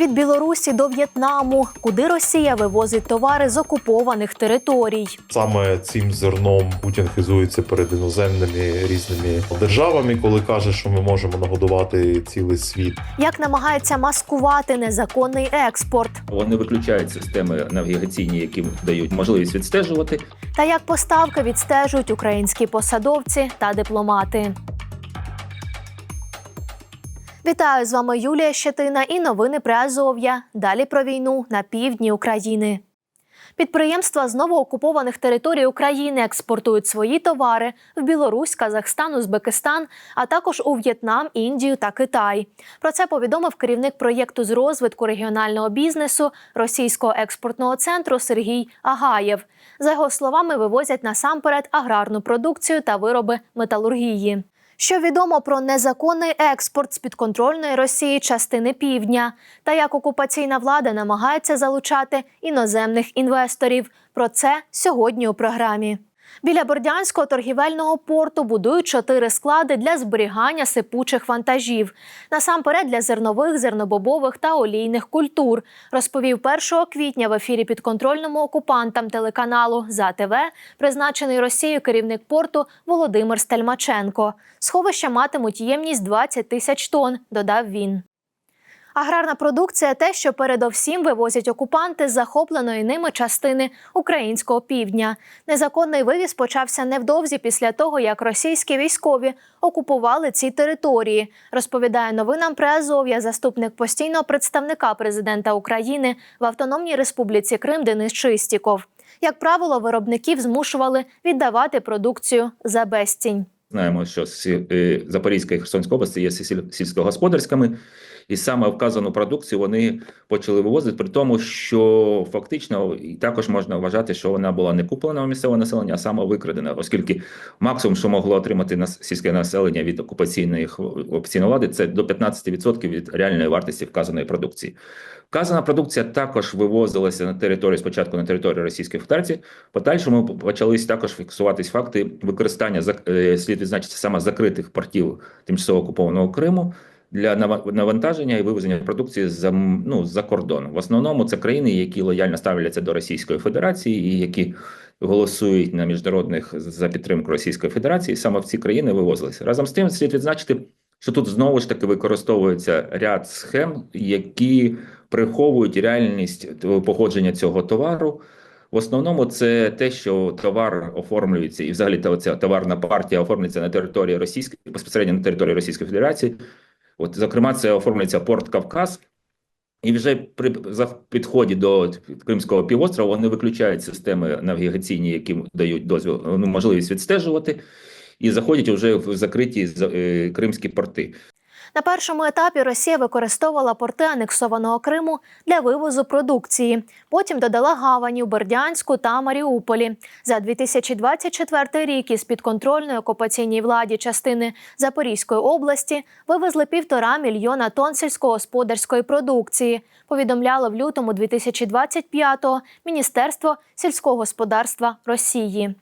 від Білорусі до В'єтнаму, куди Росія вивозить товари з окупованих територій. Саме цим зерном Путін хизується перед іноземними різними державами, коли каже, що ми можемо нагодувати цілий світ. Як намагається маскувати незаконний експорт, Вони виключають системи навігаційні, які дають можливість відстежувати. та як поставки відстежують українські посадовці та дипломати. Вітаю з вами Юлія Щетина і новини Приазов'я. Далі про війну на півдні України. Підприємства з новоокупованих територій України експортують свої товари в Білорусь, Казахстан, Узбекистан, а також у В'єтнам, Індію та Китай. Про це повідомив керівник проєкту з розвитку регіонального бізнесу Російського експортного центру Сергій Агаєв. За його словами, вивозять насамперед аграрну продукцію та вироби металургії. Що відомо про незаконний експорт з підконтрольної Росії частини півдня, та як окупаційна влада намагається залучати іноземних інвесторів. Про це сьогодні у програмі. Біля Бордянського торгівельного порту будують чотири склади для зберігання сипучих вантажів. Насамперед для зернових, зернобобових та олійних культур, розповів 1 квітня в ефірі підконтрольному окупантам телеканалу ЗАТВ призначений Росією керівник порту Володимир Стельмаченко. Сховища матимуть ємність 20 тисяч тонн, додав він. Аграрна продукція те, що передовсім вивозять окупанти з захопленої ними частини українського півдня. Незаконний вивіз почався невдовзі після того, як російські військові окупували ці території. Розповідає новинам Приазов'я заступник постійного представника президента України в Автономній Республіці Крим Денис Чистіков. Як правило, виробників змушували віддавати продукцію за безцінь. Знаємо, що е, Запорізька і Херсонська області є сіль- сільськогосподарськими, і саме вказану продукцію вони почали вивозити, при тому, що фактично і також можна вважати, що вона була не куплена у місцевого населення, а саме викрадена, оскільки максимум, що могло отримати нас- сільське населення від окупаційної окупаційної влади, це до 15% від реальної вартості вказаної продукції. Вказана продукція також вивозилася на територію спочатку на територію Російської Федерації. Подальшому почались також фіксуватись факти використання е, слід відзначити саме закритих портів тимчасово окупованого Криму для нава- навантаження і вивезення продукції за ну за кордон. В основному це країни, які лояльно ставляться до Російської Федерації і які голосують на міжнародних за підтримку Російської Федерації. Саме в ці країни вивозилися. Разом з тим, слід відзначити, що тут знову ж таки використовується ряд схем, які приховують реальність походження цього товару. В основному це те, що товар оформлюється, і взагалі та ця товарна партія оформлюється на території Російської безпосередньо на території Російської Федерації. От, зокрема, це оформлюється порт Кавказ, і вже при підході до Кримського півострова вони виключають системи навігаційні, які дають дозвіл ну, можливість відстежувати, і заходять вже в закриті е, кримські порти. На першому етапі Росія використовувала порти анексованого Криму для вивозу продукції. Потім додала гавані у Бердянську та Маріуполі. За 2024 рік із підконтрольної окупаційній владі частини Запорізької області вивезли півтора мільйона тонн сільськогосподарської продукції. Повідомляло в лютому 2025-го Міністерство сільського господарства Росії.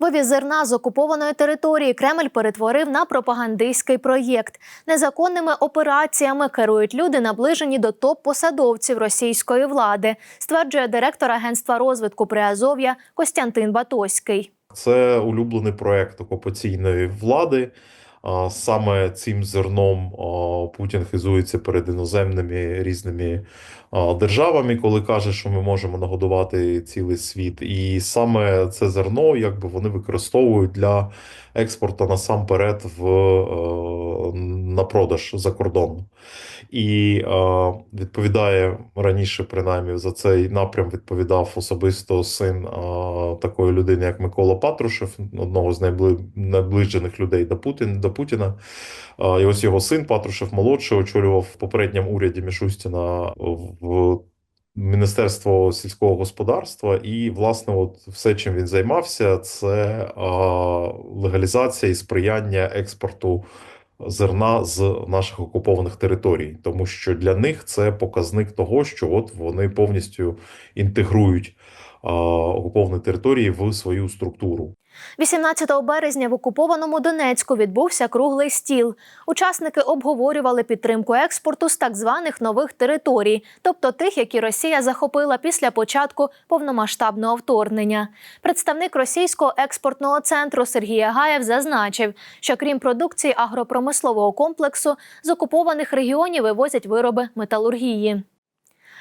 Вивіз зерна з окупованої території Кремль перетворив на пропагандистський проєкт. Незаконними операціями керують люди, наближені до топ-посадовців російської влади, стверджує директор агентства розвитку Приазов'я Костянтин Батоський. Це улюблений проект окупаційної влади. Саме цим зерном Путін хизується перед іноземними різними державами, коли каже, що ми можемо нагодувати цілий світ. І саме це зерно, якби вони використовують для експорту насамперед в е, на продаж за кордон. І е, відповідає раніше, принаймні, за цей напрям відповідав особисто син е, такої людини, як Микола Патрушев, одного з найбли... найближених людей до Путін, до Путіна. І ось його син Патрушев молодший очолював в попередньому уряді Мішустіна в Міністерство сільського господарства, і власне, от все, чим він займався, це легалізація і сприяння експорту зерна з наших окупованих територій, тому що для них це показник того, що от вони повністю інтегрують е, окуповані території в свою структуру. 18 березня в окупованому Донецьку відбувся круглий стіл. Учасники обговорювали підтримку експорту з так званих нових територій, тобто тих, які Росія захопила після початку повномасштабного вторгнення. Представник російського експортного центру Сергій Агаєв зазначив, що крім продукції агропромислового комплексу з окупованих регіонів вивозять вироби металургії.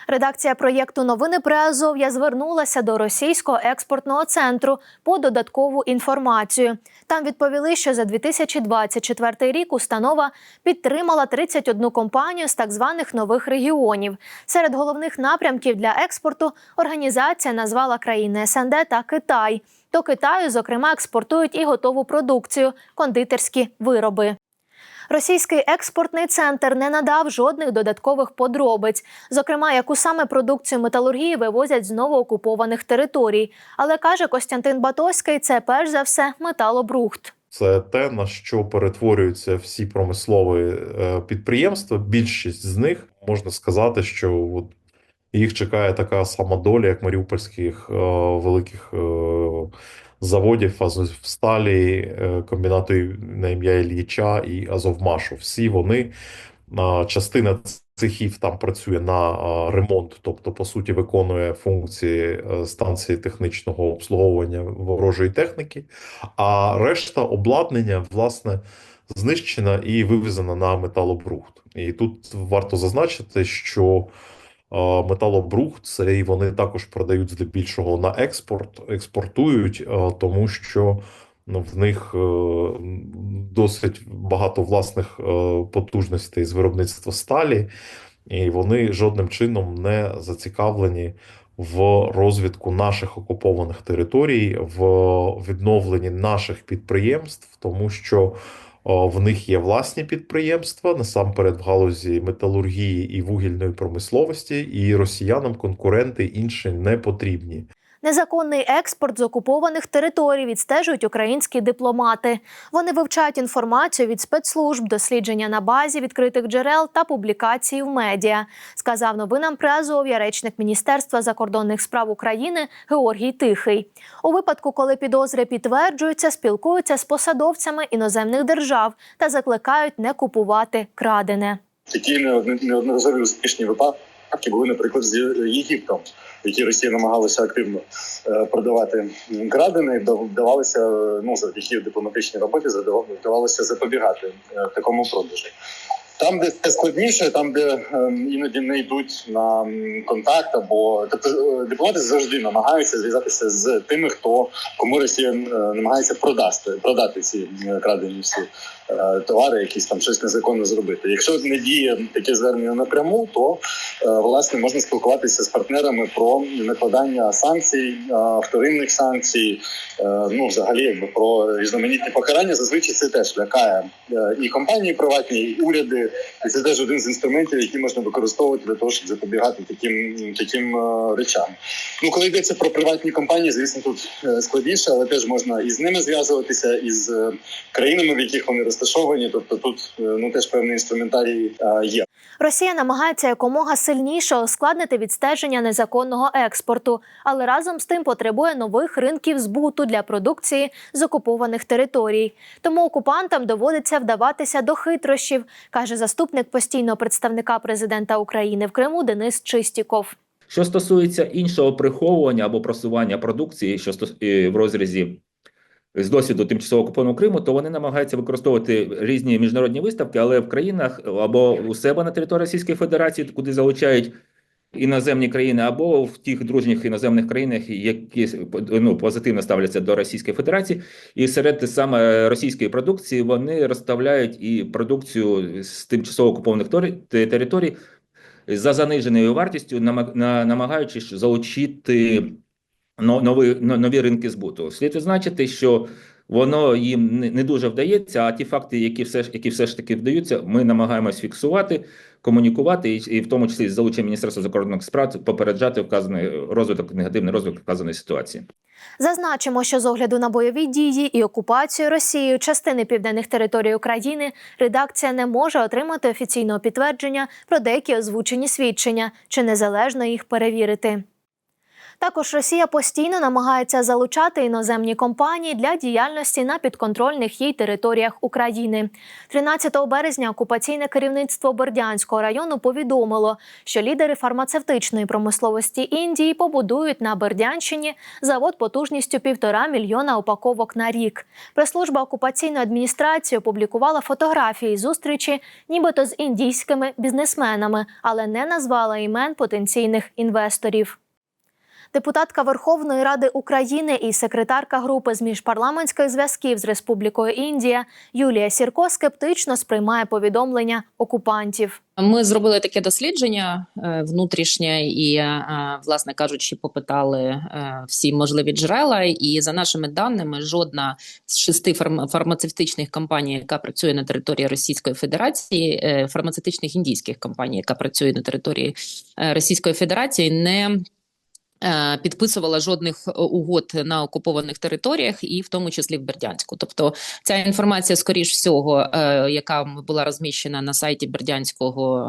Редакція проєкту Новини Приазов'я звернулася до російського експортного центру по додаткову інформацію. Там відповіли, що за 2024 рік установа підтримала 31 компанію з так званих нових регіонів. Серед головних напрямків для експорту організація назвала країни СНД та Китай. До Китаю, зокрема, експортують і готову продукцію кондитерські вироби. Російський експортний центр не надав жодних додаткових подробиць, зокрема, яку саме продукцію металургії вивозять з новоокупованих територій. Але каже Костянтин Батоський, це перш за все металобрухт. Це те, на що перетворюються всі промислові е, підприємства. Більшість з них можна сказати, що от їх чекає така сама доля, як маріупольських е, великих е, заводів Азовсталі, е, комбінату на ім'я Ільїча і Азовмашу. Всі вони частина цехів там працює на ремонт, тобто, по суті, виконує функції е, станції технічного обслуговування ворожої техніки, а решта обладнання, власне, знищена і вивезена на металобрухт. І тут варто зазначити, що металобрухт це вони також продають здебільшого на експорт, експортують, тому що ну, в них е, досить багато власних е, потужностей з виробництва сталі, і вони жодним чином не зацікавлені в розвідку наших окупованих територій, в відновленні наших підприємств, тому що в них є власні підприємства, насамперед в галузі металургії і вугільної промисловості, і росіянам конкуренти інші не потрібні. Незаконний експорт з окупованих територій відстежують українські дипломати. Вони вивчають інформацію від спецслужб, дослідження на базі відкритих джерел та публікації в медіа, сказав новинам Приазов'я речник Міністерства закордонних справ України Георгій Тихий. У випадку, коли підозри підтверджуються, спілкуються з посадовцями іноземних держав та закликають не купувати крадене. Такі неодно- неодноразові успішні випадки були, наприклад, з Єгиптом, в якій Росія намагалася активно е, продавати крадене, вдавалося е, ну завдяки дипломатичній роботі, вдавалося запобігати е, такому продажу. Там, де це складніше, там, де е, іноді не йдуть на контакт, або тобто дипломати завжди намагаються зв'язатися з тими, хто кому Росія намагається продати, продати ці крадені всі товари, якісь там щось незаконно зробити. Якщо не діє таке звернення напряму, то е, власне можна спілкуватися з партнерами про накладання санкцій, е, вторинних санкцій, е, ну взагалі якби про різноманітні покарання. Зазвичай це теж лякає е, і компанії приватні, і уряди. І це теж один з інструментів, які можна використовувати для того, щоб запобігати таким таким е, речам. Ну, коли йдеться про приватні компанії, звісно, тут е, складніше, але теж можна і з ними зв'язуватися, і з е, країнами, в яких вони розташовані. Тобто тут е, ну теж певний інструментарій е, є. Росія намагається якомога сильніше ускладнити відстеження незаконного експорту, але разом з тим потребує нових ринків збуту для продукції з окупованих територій. Тому окупантам доводиться вдаватися до хитрощів, каже заступник постійного представника президента України в Криму Денис Чистіков. Що стосується іншого приховування або просування продукції, що стос... в розрізі з досвіду тимчасово окупованого Криму, то вони намагаються використовувати різні міжнародні виставки, але в країнах або у себе на території Російської Федерації, куди залучають іноземні країни, або в тих дружніх іноземних країнах, які ну, позитивно ставляться до Російської Федерації, і серед саме російської продукції вони розставляють і продукцію з тимчасово окупованих територій за заниженою вартістю, нама- намагаючись залучити нові, но- нові ринки збуту. Слід відзначити, що воно їм не дуже вдається, а ті факти, які все ж які все ж таки вдаються, ми намагаємось фіксувати, комунікувати, і, і в тому числі з залученням Міністерства закордонних справ попереджати вказаний розвиток, негативний розвиток вказаної ситуації. Зазначимо, що з огляду на бойові дії і окупацію Росією частини південних територій України редакція не може отримати офіційного підтвердження про деякі озвучені свідчення чи незалежно їх перевірити. Також Росія постійно намагається залучати іноземні компанії для діяльності на підконтрольних їй територіях України. 13 березня окупаційне керівництво Бердянського району повідомило, що лідери фармацевтичної промисловості Індії побудують на Бердянщині завод потужністю півтора мільйона упаковок на рік. Прес-служба окупаційної адміністрації опублікувала фотографії зустрічі, нібито з індійськими бізнесменами, але не назвала імен потенційних інвесторів. Депутатка Верховної Ради України і секретарка групи з міжпарламентських зв'язків з Республікою Індія Юлія Сірко скептично сприймає повідомлення окупантів. Ми зробили таке дослідження е, внутрішнє і, е, власне кажучи, попитали е, всі можливі джерела. І за нашими даними, жодна з шести фарм- фармацевтичних компаній, яка працює на території Російської Федерації, фармацевтичних індійських компаній, яка працює на території Російської Федерації, не Підписувала жодних е, угод на окупованих територіях, і в тому числі в Бердянську. Тобто, ця інформація, скоріш всього, е, яка була розміщена на сайті бердянського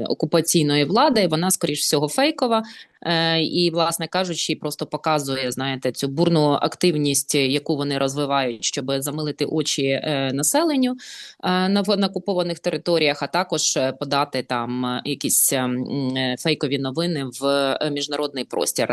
е, окупаційної влади, вона скоріш всього фейкова. Е, і, власне кажучи, просто показує, знаєте, цю бурну активність, яку вони розвивають, щоб замилити очі е, населенню е, на, на окупованих територіях, а також подати там якісь е, м, е, фейкові новини в міжнародний простір.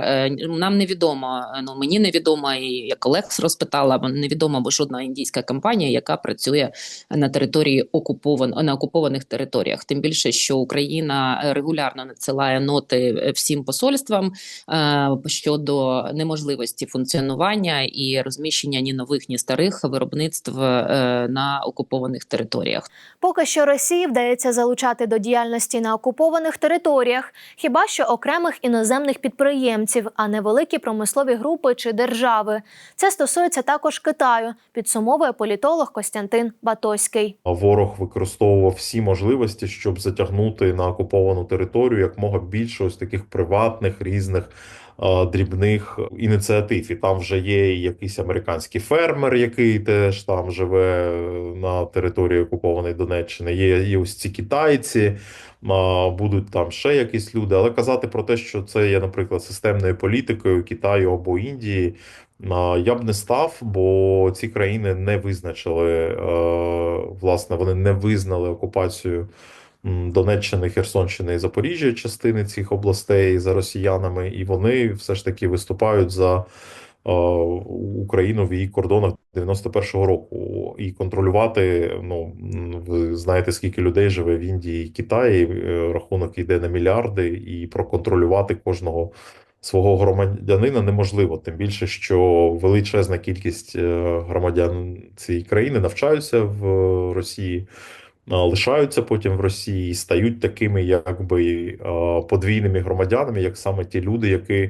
Нам невідомо, ну мені невідомо, і як Олег розпитала, невідомо бо жодна індійська компанія, яка працює на території окупован на окупованих територіях. Тим більше, що Україна регулярно надсилає ноти всім посольствам е, щодо неможливості функціонування і розміщення ні нових, ні старих виробництв е, на окупованих територіях. Поки що Росії вдається залучати до діяльності на окупованих територіях хіба що окремих іноземних підприємців, а не великі промислові групи чи держави. Це стосується також Китаю, підсумовує політолог Костянтин Батоський. Ворог використовував всі можливості, щоб затягнути на окуповану територію якмога більше ось таких приватних різних е, дрібних ініціатив. І там вже є якийсь американський фермер, який теж там живе е, на території окупованої Донеччини. Є і ось ці китайці. Будуть там ще якісь люди, але казати про те, що це є, наприклад, системною політикою Китаю або Індії, я б не став, бо ці країни не визначили е, власне, вони не визнали окупацію Донеччини, Херсонщини і Запоріжжя, частини цих областей за росіянами, і вони все ж таки виступають за е, Україну в її кордонах 91-го року. І контролювати, ну ви знаєте, скільки людей живе в Індії і Китаї, е, рахунок йде на мільярди, і проконтролювати кожного свого громадянина неможливо, тим більше, що величезна кількість е, громадян цієї країни навчаються в Росії, лишаються потім в Росії і стають такими, якби подвійними громадянами, як саме ті люди, які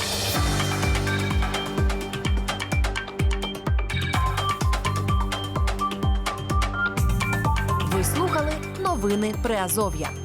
Новини Приазов'я.